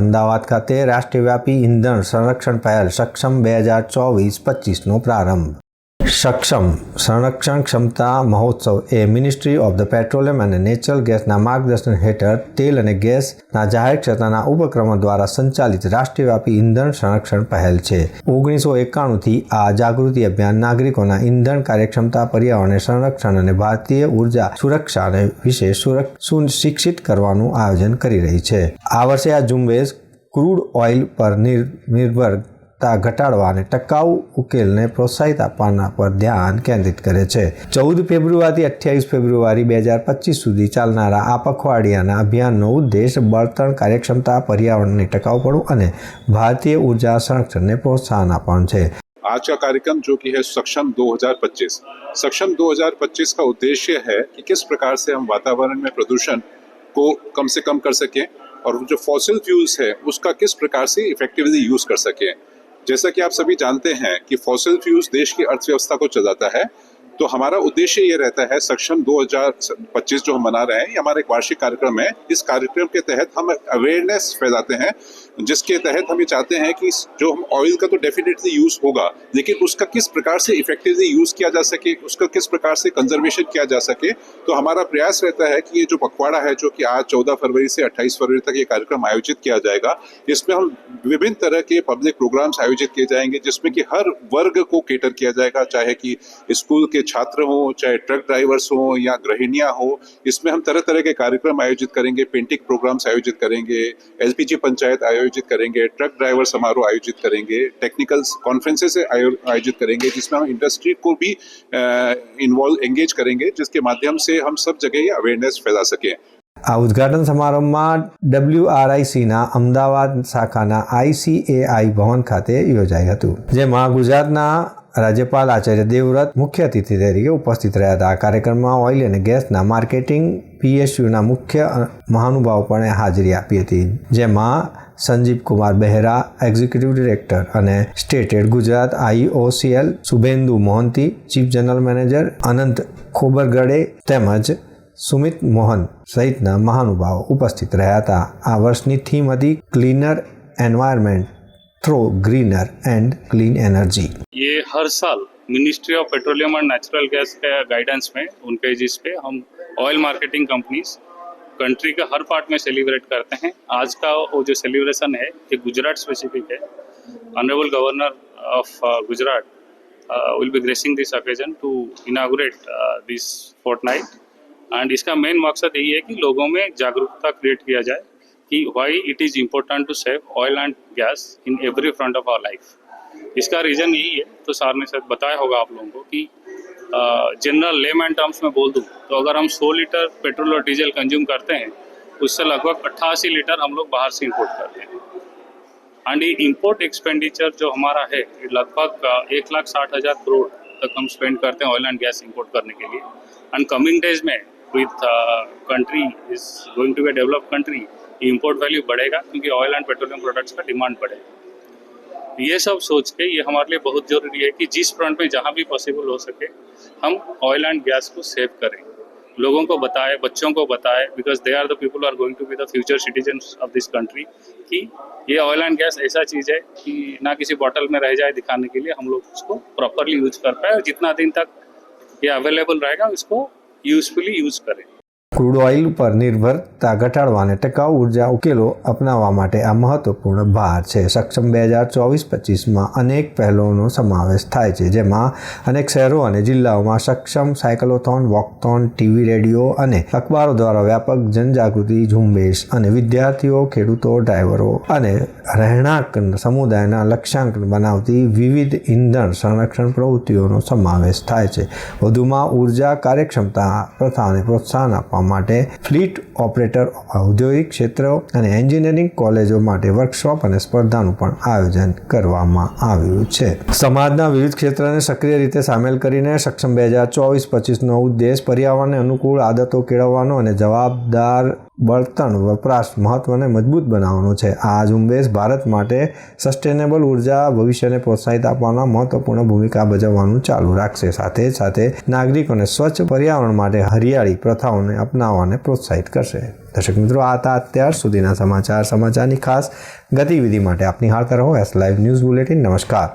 અમદાવાદ ખાતે રાષ્ટ્રવ્યાપી ઇંધણ સંરક્ષણ પહેલ સક્ષમ બે હજાર ચોવીસ પચીસનો પ્રારંભ સક્ષમ સંરક્ષણ ક્ષમતા મહોત્સવ એ મિનિસ્ટ્રી ઓફ ધ પેટ્રોલિયમ અને નેચરલ ગેસના માર્ગદર્શન હેઠળ તેલ અને ગેસના જાહેર ક્ષેત્રના ઉપક્રમો દ્વારા સંચાલિત રાષ્ટ્રવ્યાપી ઇંધણ સંરક્ષણ પહેલ છે ઓગણીસો એકાણુંથી આ જાગૃતિ અભિયાન નાગરિકોના ઇંધણ કાર્યક્ષમતા પર્યાવરણ સંરક્ષણ અને ભારતીય ઉર્જા સુરક્ષાને વિશે સુશિક્ષિત કરવાનું આયોજન કરી રહી છે આ વર્ષે આ ઝુંબેશ ક્રૂડ ઓઇલ પર નિર્ભર તા ઘટાડવા અને ટકાઉ ઉકેલ ને પ્રોસેસ આપાના પર ધ્યાન કેન્દ્રિત કરે છે 14 ફેબ્રુઆરી થી 28 ફેબ્રુઆરી 2025 સુધી ચાલનારા આ પખવાડિયાના અભિયાન નો ઉદ્દેશ બળતણ કાર્યક્ષમતા પર્યાવરણ ની ટકાઉપણું અને ભારતીય ઉર્જા સંગઠન ને પહોંચાડવાનો છે આજનો કાર્યક્રમ જોકી હે સક્ષમ 2025 સક્ષમ 2025 કા ઉદ્દેશ્ય હે કે કિસ પ્રકાર સે હમ વાતાવરણ મે પ્રદૂષણ કો કમ સે કમ કર સકે ઔર જો ફોસિલ ફ્યુલ્સ હે uska kis prakar se effectively use kar sake जैसा कि आप सभी जानते हैं कि फॉसिल फ्यूज देश की अर्थव्यवस्था को चलाता है तो हमारा उद्देश्य ये रहता है सक्षम 2025 जो हम मना रहे हैं ये हमारा एक वार्षिक कार्यक्रम है इस कार्यक्रम के तहत हम अवेयरनेस फैलाते हैं जिसके तहत हम ये चाहते हैं कि जो हम ऑयल का तो डेफिनेटली यूज़ होगा लेकिन उसका किस प्रकार से इफेक्टिवली यूज़ किया जा सके उसका किस प्रकार से कंजर्वेशन किया जा सके तो हमारा प्रयास रहता है कि ये जो पखवाड़ा है जो कि आज चौदह फरवरी से अट्ठाईस फरवरी तक ये कार्यक्रम आयोजित किया जाएगा इसमें हम विभिन्न तरह के पब्लिक प्रोग्राम्स आयोजित किए जाएंगे जिसमें कि हर वर्ग को केटर किया जाएगा चाहे कि स्कूल के छात्र हों चाहे ट्रक ड्राइवर्स हों या गृहिणियाँ हों इसमें हम तरह तरह के कार्यक्रम आयोजित करेंगे पेंटिंग प्रोग्राम्स आयोजित करेंगे एल पंचायत आयोजित करेंगे ट्रक ड्राइवर समारोह आयोजित करेंगे टेक्निकल कॉन्फ्रेंसेस आयोजित करेंगे जिसमें हम इंडस्ट्री को भी इन्वॉल्व एंगेज करेंगे जिसके माध्यम से हम सब जगह अवेयरनेस फैला सकें આ ઉદઘાટન સમારંભમાં ડબલ્યુઆરઆઈસીના અમદાવાદ શાખાના આઈસીએઆઈ ભવન ખાતે યોજાઈ હતું જેમાં ગુજરાતના રાજ્યપાલ આચાર્ય દેવવ્રત મુખ્ય અતિથિ તરીકે ઉપસ્થિત રહ્યા હતા આ કાર્યક્રમમાં ઓઇલ અને ગેસના માર્કેટિંગ પીએસયુના મુખ્ય મહાનુભાવ પણ હાજરી આપી હતી જેમાં સંજીવ કુમાર બહેરા એક્ઝિક્યુટિવ ડિરેક્ટર અને stated Gujarat IOCL Shubhendu Mohanty chief general manager Anant Khobragade તેમજ સુમિત મોહન સહિતના મહાનુભાવો ઉપસ્થિત રહ્યા હતા આ વર્ષની થીમ હતી cleaner environment through greener and clean energy ये हर साल ministry of petroleum and natural gas के गाइडेंस में उनके जिस पे हम ऑयल मार्केटिंग कंपनीज कंट्री के हर पार्ट में सेलिब्रेट करते हैं आज का वो जो सेलिब्रेशन है ये गुजरात स्पेसिफिक है honourable governor of Gujarat will be gracing this occasion to inaugurate this fortnight and इसका मेन मकसद यही है कि लोगों में जागरूकता क्रिएट किया जाए कि why it is important to save oil and gas in every front of our life इसका रीज़न यही है तो सर ने शायद बताया होगा आप लोगों को कि जनरल लेम एंड टर्म्स में बोल दूँ तो अगर हम 100 लीटर पेट्रोल और डीजल कंज्यूम करते हैं उससे लगभग अट्ठासी लीटर हम लोग बाहर से इम्पोर्ट करते हैं एंड ये इम्पोर्ट एक्सपेंडिचर जो हमारा है लगभग एक लाख साठ हज़ार करोड़ तक हम स्पेंड करते हैं ऑयल एंड गैस इम्पोर्ट करने के लिए एंड कमिंग डेज में with country is going to be be a developed country, बढ़ेगा क्योंकि ऑयल एंड पेट्रोलियम प्रोडक्ट्स का डिमांड बढ़ेगा ये सब सोच के ये हमारे लिए बहुत ज़रूरी है कि जिस फ्रंट में जहाँ भी पॉसिबल हो सके हम ऑयल एंड गैस को सेव करें लोगों को बताएं बच्चों को बताएं because they are the people are going to be the future citizen of this country कि ये ऑयल एंड गैस ऐसा चीज़ है कि ना किसी बॉटल में रह जाए दिखाने के लिए हम लोग उसको प्रॉपरली यूज कर पाए और जितना दिन तक ये अवेलेबल रहेगा उसको यूजफुली यूज करें ક્રૂડ ઓઇલ પર નિર્ભરતા ઘટાડવાને ટકાઉ ઉર્જા ઉકેલો અપનાવવા માટે આ મહત્વપૂર્ણ ભાર છે સક્ષમ બે હજાર ચોવીસ પચીસમાં અનેક પહેલોનો સમાવેશ થાય છે જેમાં અનેક શહેરો અને જિલ્લાઓમાં સક્ષમ સાયકલોથોન વોકથોન ટીવી રેડિયો અને અખબારો દ્વારા વ્યાપક જનજાગૃતિ ઝુંબેશ અને વિદ્યાર્થીઓ ખેડૂતો ડ્રાઈવરો અને રહેણાંક સમુદાયના લક્ષ્યાંક બનાવતી વિવિધ ઇંધણ સંરક્ષણ પ્રવૃત્તિઓનો સમાવેશ થાય છે વધુમાં ઉર્જા કાર્યક્ષમતા પ્રથાને પ્રોત્સાહન આપવા માટે ફ્લીટ ઓપરેટર ઔદ્યોગિક ક્ષેત્રો અને એન્જિનિયરિંગ કોલેજો માટે વર્કશોપ અને સ્પર્ધાનું પણ આયોજન કરવામાં આવ્યું છે સમાજના વિવિધ ક્ષેત્રને સક્રિય રીતે સામેલ કરીને સક્ષમ બે હજાર ચોવીસ પચીસનો ઉદ્દેશ પર્યાવરણને અનુકૂળ આદતો કેળવવાનો અને જવાબદાર બળતણ વપરાશ મહત્ત્વને મજબૂત બનાવવાનું છે આ ઝુંબેશ ભારત માટે સસ્ટેનેબલ ઉર્જા ભવિષ્યને પ્રોત્સાહિત આપવામાં મહત્વપૂર્ણ ભૂમિકા ભજવવાનું ચાલુ રાખશે સાથે સાથે નાગરિકોને સ્વચ્છ પર્યાવરણ માટે હરિયાળી પ્રથાઓને અપનાવવાને પ્રોત્સાહિત કરશે દર્શક મિત્રો આ હતા અત્યાર સુધીના સમાચાર સમાચારની ખાસ ગતિવિધિ માટે આપની હાર રહો એસ લાઈવ ન્યૂઝ બુલેટિન નમસ્કાર